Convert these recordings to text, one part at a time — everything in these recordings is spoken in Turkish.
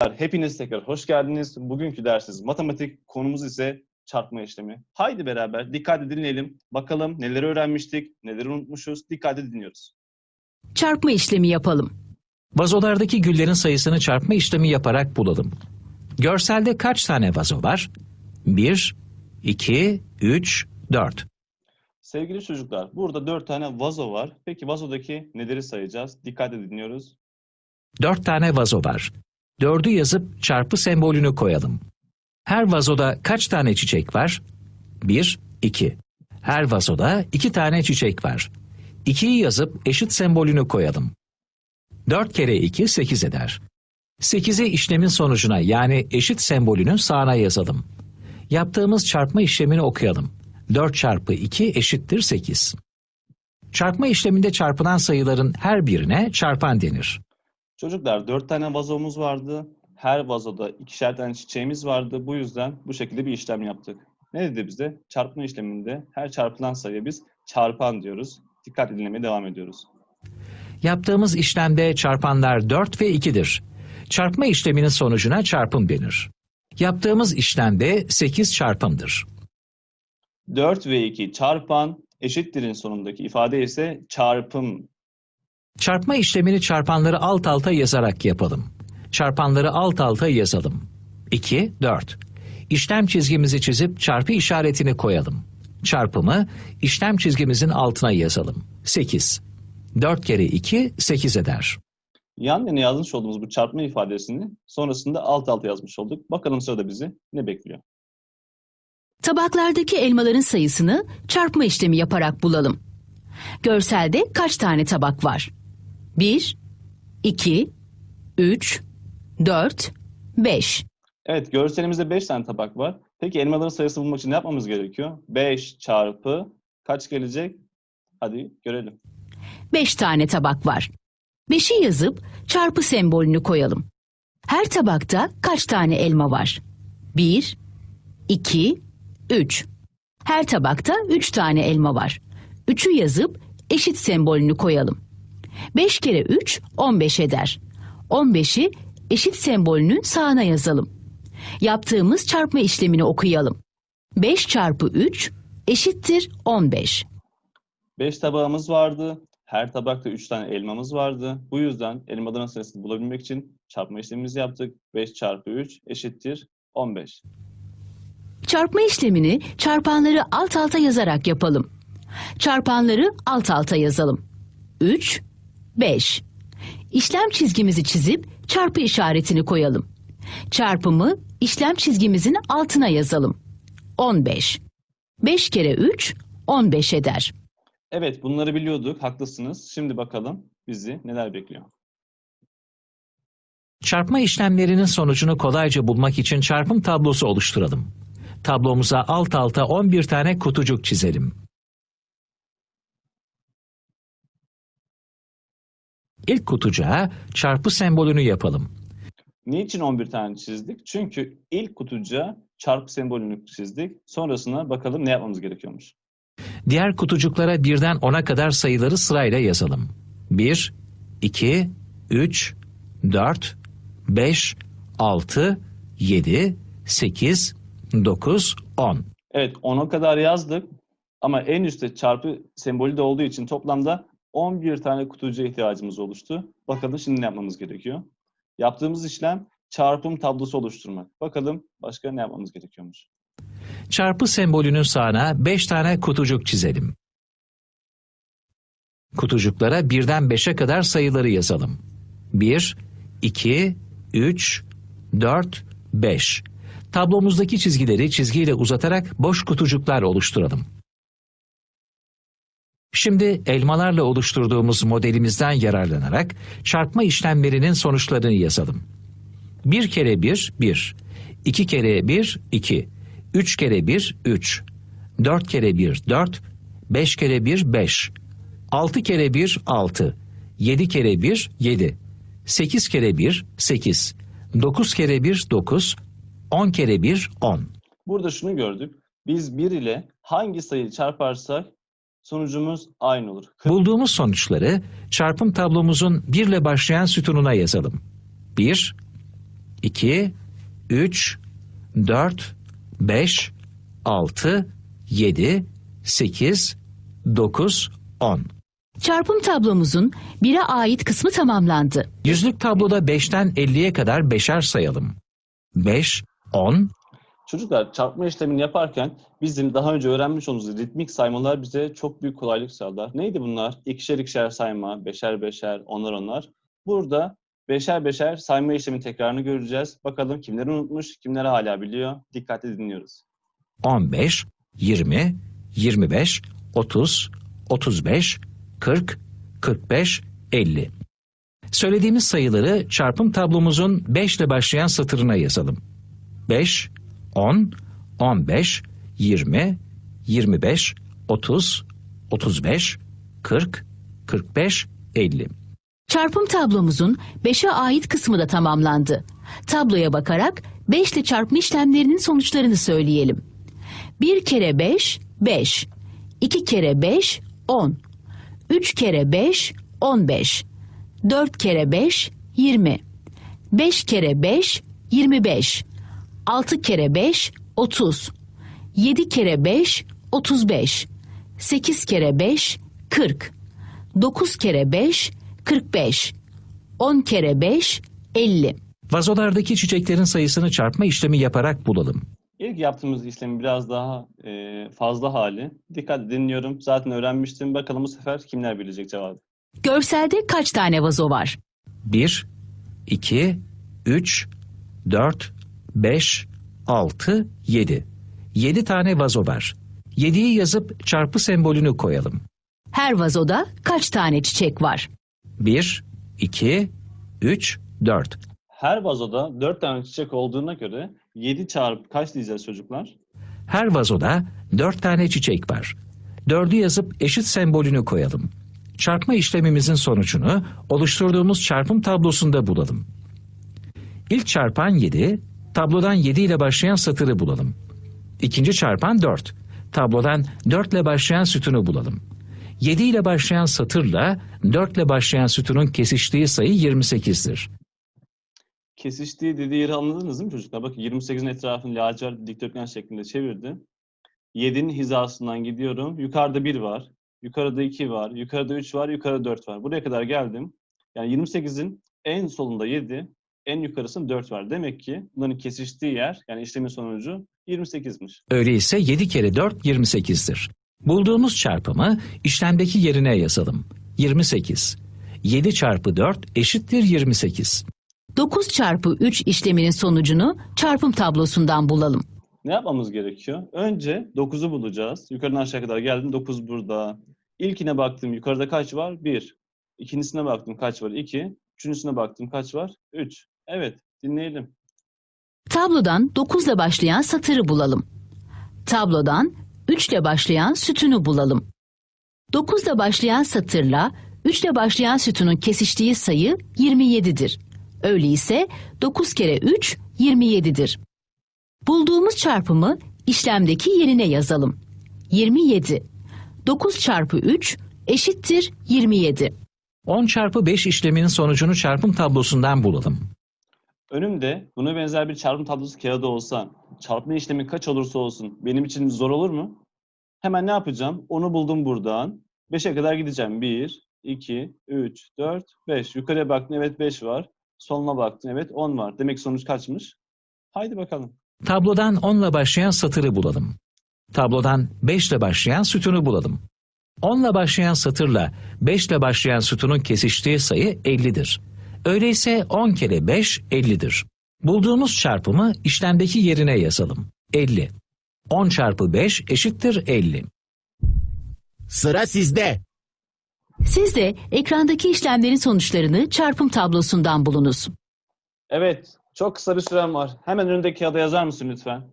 Hepiniz tekrar hoş geldiniz. Bugünkü dersimiz matematik, konumuz ise çarpma işlemi. Haydi beraber dikkatle dinleyelim. Bakalım neleri öğrenmiştik, neleri unutmuşuz. Dikkatle dinliyoruz. Çarpma işlemi yapalım. Vazolardaki güllerin sayısını çarpma işlemi yaparak bulalım. Görselde kaç tane vazo var? 1, 2, 3, 4. Sevgili çocuklar, burada dört tane vazo var. Peki vazodaki neleri sayacağız? Dikkatle dinliyoruz. 4 tane vazo var. 4'ü yazıp çarpı sembolünü koyalım. Her vazoda kaç tane çiçek var? 1, 2. Her vazoda 2 tane çiçek var. 2'yi yazıp eşit sembolünü koyalım. 4 kere 2 8 eder. 8'i işlemin sonucuna yani eşit sembolünün sağına yazalım. Yaptığımız çarpma işlemini okuyalım. 4 çarpı 2 eşittir 8. Çarpma işleminde çarpılan sayıların her birine çarpan denir. Çocuklar dört tane vazomuz vardı. Her vazoda ikişer tane çiçeğimiz vardı. Bu yüzden bu şekilde bir işlem yaptık. Ne dedi bize? Çarpma işleminde her çarpılan sayıya biz çarpan diyoruz. Dikkatle dinlemeye devam ediyoruz. Yaptığımız işlemde çarpanlar 4 ve 2'dir. Çarpma işleminin sonucuna çarpım denir. Yaptığımız işlemde 8 çarpımdır. 4 ve 2 çarpan eşittirin sonundaki ifade ise çarpım. Çarpma işlemini çarpanları alt alta yazarak yapalım. Çarpanları alt alta yazalım. 2, 4. İşlem çizgimizi çizip çarpı işaretini koyalım. Çarpımı işlem çizgimizin altına yazalım. 8. 4 kere 2, 8 eder. Yan yana yazmış olduğumuz bu çarpma ifadesini sonrasında alt alta yazmış olduk. Bakalım sırada bizi ne bekliyor? Tabaklardaki elmaların sayısını çarpma işlemi yaparak bulalım. Görselde kaç tane tabak var? 1, 2, 3, 4, 5. Evet görselimizde 5 tane tabak var. Peki elmaların sayısını bulmak için ne yapmamız gerekiyor? 5 çarpı kaç gelecek? Hadi görelim. 5 tane tabak var. 5'i yazıp çarpı sembolünü koyalım. Her tabakta kaç tane elma var? 1, 2, 3. Her tabakta 3 tane elma var. 3'ü yazıp eşit sembolünü koyalım. 5 kere 3 15 eder. 15'i eşit sembolünün sağına yazalım. Yaptığımız çarpma işlemini okuyalım. 5 çarpı 3 eşittir 15. 5 tabağımız vardı. Her tabakta 3 tane elmamız vardı. Bu yüzden elmaların sayısını bulabilmek için çarpma işlemimizi yaptık. 5 çarpı 3 eşittir 15. Çarpma işlemini çarpanları alt alta yazarak yapalım. Çarpanları alt alta yazalım. 3, 5. İşlem çizgimizi çizip çarpı işaretini koyalım. Çarpımı işlem çizgimizin altına yazalım. 15. 5 kere 3, 15 eder. Evet bunları biliyorduk. Haklısınız. Şimdi bakalım bizi neler bekliyor. Çarpma işlemlerinin sonucunu kolayca bulmak için çarpım tablosu oluşturalım. Tablomuza alt alta 11 tane kutucuk çizelim. İlk kutucuğa çarpı sembolünü yapalım. Niçin 11 tane çizdik? Çünkü ilk kutucuğa çarpı sembolünü çizdik. Sonrasına bakalım ne yapmamız gerekiyormuş. Diğer kutucuklara birden 10'a kadar sayıları sırayla yazalım. 1, 2, 3, 4, 5, 6, 7, 8, 9, 10. Evet 10'a kadar yazdık. Ama en üstte çarpı sembolü de olduğu için toplamda 11 tane kutucuğa ihtiyacımız oluştu. Bakalım şimdi ne yapmamız gerekiyor? Yaptığımız işlem çarpım tablosu oluşturmak. Bakalım başka ne yapmamız gerekiyormuş. Çarpı sembolünün sağına 5 tane kutucuk çizelim. Kutucuklara birden 5'e kadar sayıları yazalım. 1, 2, 3, 4, 5. Tablomuzdaki çizgileri çizgiyle uzatarak boş kutucuklar oluşturalım. Şimdi elmalarla oluşturduğumuz modelimizden yararlanarak çarpma işlemlerinin sonuçlarını yazalım. 1 kere 1, 1. 2 kere 1, 2. 3 kere 1, 3. 4 kere 1, 4. 5 kere 1, 5. 6 kere 1, 6. 7 kere 1, 7. 8 kere 1, 8. 9 kere 1, 9. 10 kere 1, 10. Burada şunu gördük. Biz 1 ile hangi sayıyı çarparsak sonucumuz aynı olur. Bulduğumuz sonuçları çarpım tablomuzun 1 ile başlayan sütununa yazalım. 1, 2, 3, 4, 5, 6, 7, 8, 9, 10. Çarpım tablomuzun 1'e ait kısmı tamamlandı. Yüzlük tabloda 5'ten 50'ye kadar beşer sayalım. 5, 10, Çocuklar çarpma işlemini yaparken bizim daha önce öğrenmiş olduğumuz ritmik saymalar bize çok büyük kolaylık sağlar. Neydi bunlar? İkişer ikişer sayma, beşer beşer, onar onar. Burada beşer beşer sayma işleminin tekrarını göreceğiz. Bakalım kimler unutmuş, kimler hala biliyor. Dikkatli dinliyoruz. 15, 20, 25, 30, 35, 40, 45, 50. Söylediğimiz sayıları çarpım tablomuzun 5 ile başlayan satırına yazalım. 5, 10, 15, 20, 25, 30, 35, 40, 45, 50. Çarpım tablomuzun 5'e ait kısmı da tamamlandı. Tabloya bakarak 5 ile çarpma işlemlerinin sonuçlarını söyleyelim. 1 kere 5, 5. 2 kere 5, 10. 3 kere 5, 15. 4 kere 5, 20. 5 kere 5, 25. 6 kere 5, 30. 7 kere 5, 35. 8 kere 5, 40. 9 kere 5, 45. 10 kere 5, 50. Vazolardaki çiçeklerin sayısını çarpma işlemi yaparak bulalım. İlk yaptığımız işlemi biraz daha e, fazla hali. Dikkatli dinliyorum. Zaten öğrenmiştim. Bakalım bu sefer kimler bilecek cevabı. Görselde kaç tane vazo var? 1, 2, 3, 4, 5, 6, 7. 7 tane vazo var. 7'yi yazıp çarpı sembolünü koyalım. Her vazoda kaç tane çiçek var? 1, 2, 3, 4. Her vazoda 4 tane çiçek olduğuna göre 7 çarpı kaç diyeceğiz çocuklar? Her vazoda 4 tane çiçek var. 4'ü yazıp eşit sembolünü koyalım. Çarpma işlemimizin sonucunu oluşturduğumuz çarpım tablosunda bulalım. İlk çarpan 7, tablodan 7 ile başlayan satırı bulalım. İkinci çarpan 4, tablodan 4 ile başlayan sütunu bulalım. 7 ile başlayan satırla 4 ile başlayan sütunun kesiştiği sayı 28'dir. Kesiştiği dediği yeri anladınız değil mi çocuklar? Bakın 28'in etrafını lacivert dikdörtgen şeklinde çevirdi. 7'nin hizasından gidiyorum. Yukarıda 1 var. Yukarıda 2 var. Yukarıda 3 var. Yukarıda 4 var. Buraya kadar geldim. Yani 28'in en solunda 7, en yukarısında 4 var. Demek ki bunların kesiştiği yer, yani işlemin sonucu 28'miş. Öyleyse 7 kere 4 28'dir. Bulduğumuz çarpımı işlemdeki yerine yazalım. 28. 7 çarpı 4 eşittir 28. 9 çarpı 3 işleminin sonucunu çarpım tablosundan bulalım. Ne yapmamız gerekiyor? Önce 9'u bulacağız. Yukarıdan aşağı kadar geldim. 9 burada. İlkine baktım. Yukarıda kaç var? 1. İkincisine baktım. Kaç var? 2. Üçüncüsüne baktım. Kaç var? 3. Evet. Dinleyelim. Tablodan 9 ile başlayan satırı bulalım. Tablodan 3 ile başlayan sütunu bulalım. 9 ile başlayan satırla 3 ile başlayan sütunun kesiştiği sayı 27'dir. Öyleyse 9 kere 3 27'dir. Bulduğumuz çarpımı işlemdeki yerine yazalım. 27. 9 çarpı 3 eşittir 27. 10 çarpı 5 işleminin sonucunu çarpım tablosundan bulalım. Önümde buna benzer bir çarpım tablosu kağıdı olsa, çarpma işlemi kaç olursa olsun benim için zor olur mu? Hemen ne yapacağım? Onu buldum buradan. 5'e kadar gideceğim. 1, 2, 3, 4, 5. Yukarıya baktım evet 5 var. Soluna baktım evet 10 var. Demek sonuç kaçmış? Haydi bakalım. Tablodan 10 ile başlayan satırı bulalım. Tablodan 5 ile başlayan sütunu bulalım. 10 ile başlayan satırla 5 ile başlayan sütunun kesiştiği sayı 50'dir. Öyleyse 10 kere 5 50'dir. Bulduğumuz çarpımı işlemdeki yerine yazalım. 50. 10 çarpı 5 eşittir 50. Sıra sizde. Siz de ekrandaki işlemlerin sonuçlarını çarpım tablosundan bulunuz. Evet, çok kısa bir sürem var. Hemen önündeki kağıda yazar mısın lütfen?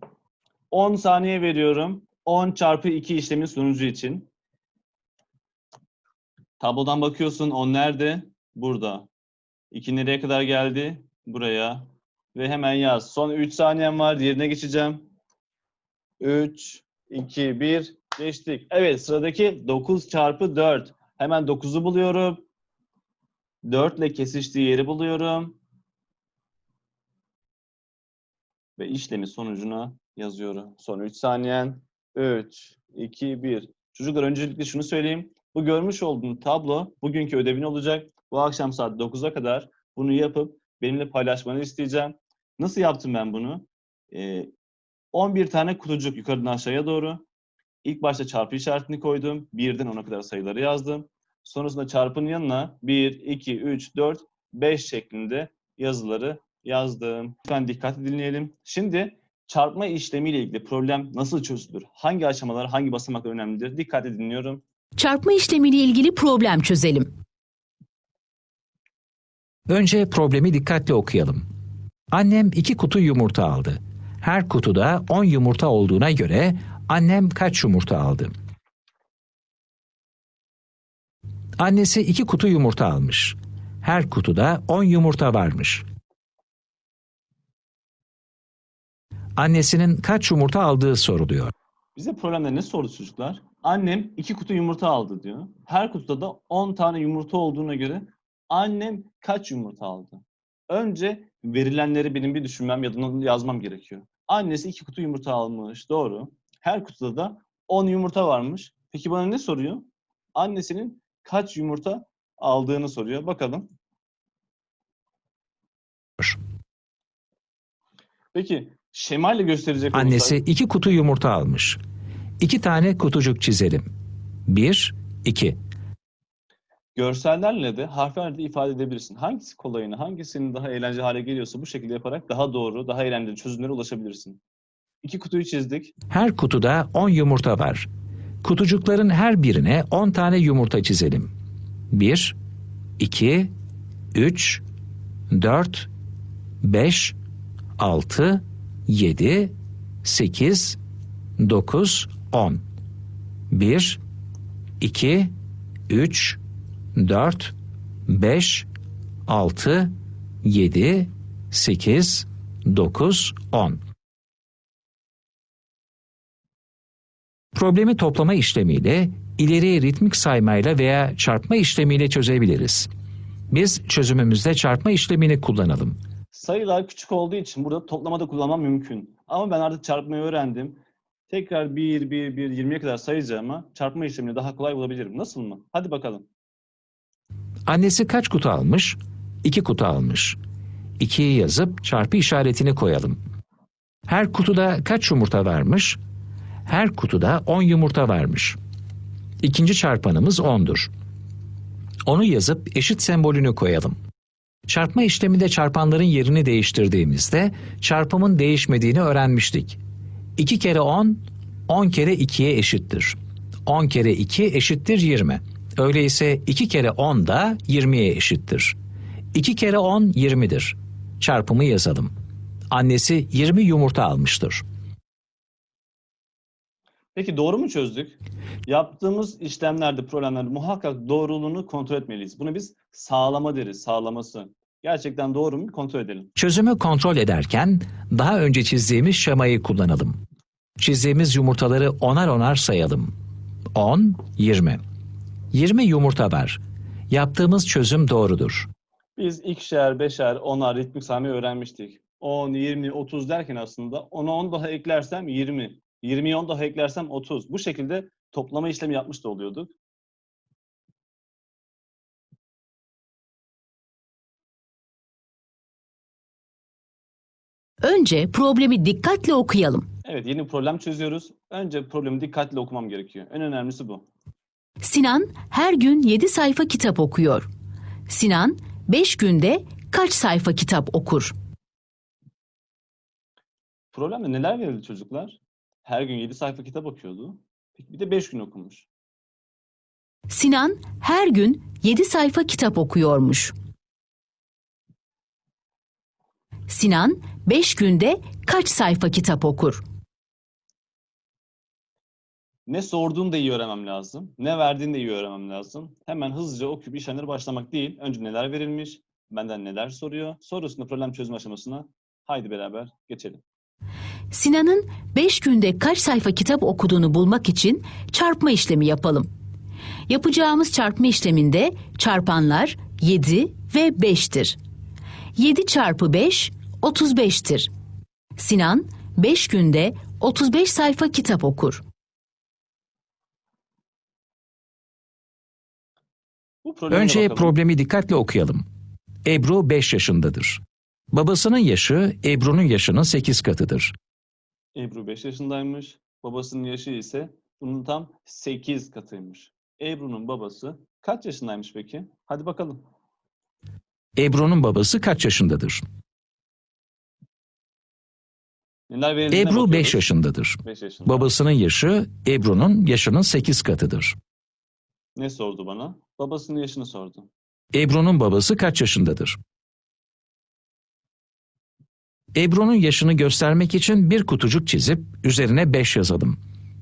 10 saniye veriyorum. 10 çarpı 2 işlemin sonucu için. Tablodan bakıyorsun 10 nerede? Burada. 2 nereye kadar geldi? Buraya. Ve hemen yaz. Son 3 saniyem var. Diğerine geçeceğim. 3, 2, 1. Geçtik. Evet sıradaki 9 çarpı 4. Hemen 9'u buluyorum. 4 ile kesiştiği yeri buluyorum. ve işlemi sonucuna yazıyorum. Son 3 saniyen. 3, 2, 1. Çocuklar öncelikle şunu söyleyeyim. Bu görmüş olduğum tablo bugünkü ödevin olacak. Bu akşam saat 9'a kadar bunu yapıp benimle paylaşmanı isteyeceğim. Nasıl yaptım ben bunu? Ee, 11 tane kutucuk yukarıdan aşağıya doğru. İlk başta çarpı işaretini koydum. 1'den 10'a kadar sayıları yazdım. Sonrasında çarpının yanına 1, 2, 3, 4, 5 şeklinde yazıları yazdım. Lütfen dikkatli dinleyelim. Şimdi çarpma işlemiyle ilgili problem nasıl çözülür? Hangi aşamalar, hangi basamaklar önemlidir? Dikkatli dinliyorum. Çarpma işlemiyle ilgili problem çözelim. Önce problemi dikkatli okuyalım. Annem iki kutu yumurta aldı. Her kutuda 10 yumurta olduğuna göre annem kaç yumurta aldı? Annesi iki kutu yumurta almış. Her kutuda 10 yumurta varmış. Annesinin kaç yumurta aldığı soruluyor. Bize problemde ne sordu çocuklar? Annem iki kutu yumurta aldı diyor. Her kutuda da 10 tane yumurta olduğuna göre annem kaç yumurta aldı? Önce verilenleri benim bir düşünmem ya da yazmam gerekiyor. Annesi iki kutu yumurta almış. Doğru. Her kutuda da 10 yumurta varmış. Peki bana ne soruyor? Annesinin kaç yumurta aldığını soruyor. Bakalım. Peki şemayla gösterecek olursak- Annesi iki kutu yumurta almış. İki tane kutucuk çizelim. Bir, iki. Görsellerle de harflerle de ifade edebilirsin. Hangisi kolayına, hangisinin daha eğlenceli hale geliyorsa bu şekilde yaparak daha doğru, daha eğlenceli çözümlere ulaşabilirsin. İki kutuyu çizdik. Her kutuda 10 yumurta var. Kutucukların her birine 10 tane yumurta çizelim. 1, 2, 3, 4, 5, 6, 7, 8, 9, 10. 1, 2, 3, 4, 5, 6, 7, 8, 9, 10. Problemi toplama işlemiyle, ileri ritmik saymayla veya çarpma işlemiyle çözebiliriz. Biz çözümümüzde çarpma işlemini kullanalım. Sayılar küçük olduğu için burada toplamada kullanmam mümkün. Ama ben artık çarpmayı öğrendim. Tekrar 1, 1, 1, 20'ye kadar sayacağıma çarpma işlemini daha kolay bulabilirim. Nasıl mı? Hadi bakalım. Annesi kaç kutu almış? 2 kutu almış. 2'yi yazıp çarpı işaretini koyalım. Her kutuda kaç yumurta varmış? Her kutuda 10 yumurta varmış. İkinci çarpanımız 10'dur. Onu yazıp eşit sembolünü koyalım. Çarpma işleminde çarpanların yerini değiştirdiğimizde çarpımın değişmediğini öğrenmiştik. 2 kere 10, 10 kere 2'ye eşittir. 10 kere 2 eşittir 20. Öyleyse 2 kere 10 da 20'ye eşittir. 2 kere 10 20'dir. Çarpımı yazalım. Annesi 20 yumurta almıştır. Peki doğru mu çözdük? Yaptığımız işlemlerde, problemlerde muhakkak doğruluğunu kontrol etmeliyiz. Bunu biz sağlama deriz, sağlaması. Gerçekten doğru mu? Kontrol edelim. Çözümü kontrol ederken daha önce çizdiğimiz şemayı kullanalım. Çizdiğimiz yumurtaları onar onar sayalım. 10, 20. 20 yumurta var. Yaptığımız çözüm doğrudur. Biz ikişer, beşer, onar ritmik saymayı öğrenmiştik. 10, 20, 30 derken aslında 10'a 10 daha eklersem 20. 20'ye 10 daha eklersem 30. Bu şekilde toplama işlemi yapmış da oluyorduk. Önce problemi dikkatle okuyalım. Evet yeni problem çözüyoruz. Önce problemi dikkatli okumam gerekiyor. En önemlisi bu. Sinan her gün 7 sayfa kitap okuyor. Sinan 5 günde kaç sayfa kitap okur? Problemde neler verildi çocuklar? Her gün 7 sayfa kitap okuyordu. Peki bir de 5 gün okumuş. Sinan her gün 7 sayfa kitap okuyormuş. Sinan 5 günde kaç sayfa kitap okur? Ne sorduğunu da iyi öğrenmem lazım. Ne verdiğini de iyi öğrenmem lazım. Hemen hızlıca okuyup işlemlere başlamak değil. Önce neler verilmiş, benden neler soruyor. Sonrasında problem çözüm aşamasına haydi beraber geçelim. Sinan'ın 5 günde kaç sayfa kitap okuduğunu bulmak için çarpma işlemi yapalım. Yapacağımız çarpma işleminde çarpanlar 7 ve 5'tir. 7 çarpı 5 35'tir. Sinan 5 günde 35 sayfa kitap okur. Önce bakalım. problemi dikkatle okuyalım. Ebru 5 yaşındadır. Babasının yaşı Ebru'nun yaşının 8 katıdır. Ebru 5 yaşındaymış. Babasının yaşı ise bunun tam 8 katıymış. Ebru'nun babası kaç yaşındaymış peki? Hadi bakalım. Ebru'nun babası kaç yaşındadır? Neler Ebru 5 bakıyoruz. yaşındadır. 5 yaşında. Babasının yaşı Ebru'nun yaşının 8 katıdır. Ne sordu bana? Babasının yaşını sordu. Ebru'nun babası kaç yaşındadır? Ebru'nun yaşını göstermek için bir kutucuk çizip üzerine 5 yazalım.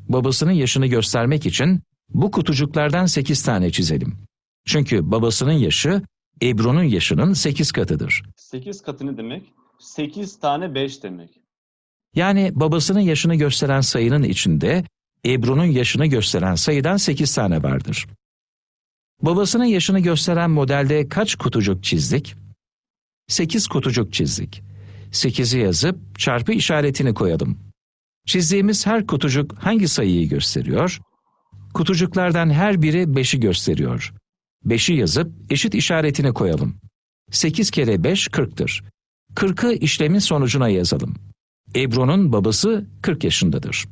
Babasının yaşını göstermek için bu kutucuklardan 8 tane çizelim. Çünkü babasının yaşı Ebru'nun yaşının 8 katıdır. 8 katı ne demek? 8 tane 5 demek. Yani babasının yaşını gösteren sayının içinde Ebru'nun yaşını gösteren sayıdan 8 tane vardır. Babasının yaşını gösteren modelde kaç kutucuk çizdik? 8 kutucuk çizdik. 8'i yazıp çarpı işaretini koyalım. Çizdiğimiz her kutucuk hangi sayıyı gösteriyor? Kutucuklardan her biri 5'i gösteriyor. 5'i yazıp eşit işaretini koyalım. 8 kere 5 40'tır. 40'ı işlemin sonucuna yazalım. Ebru'nun babası 40 yaşındadır.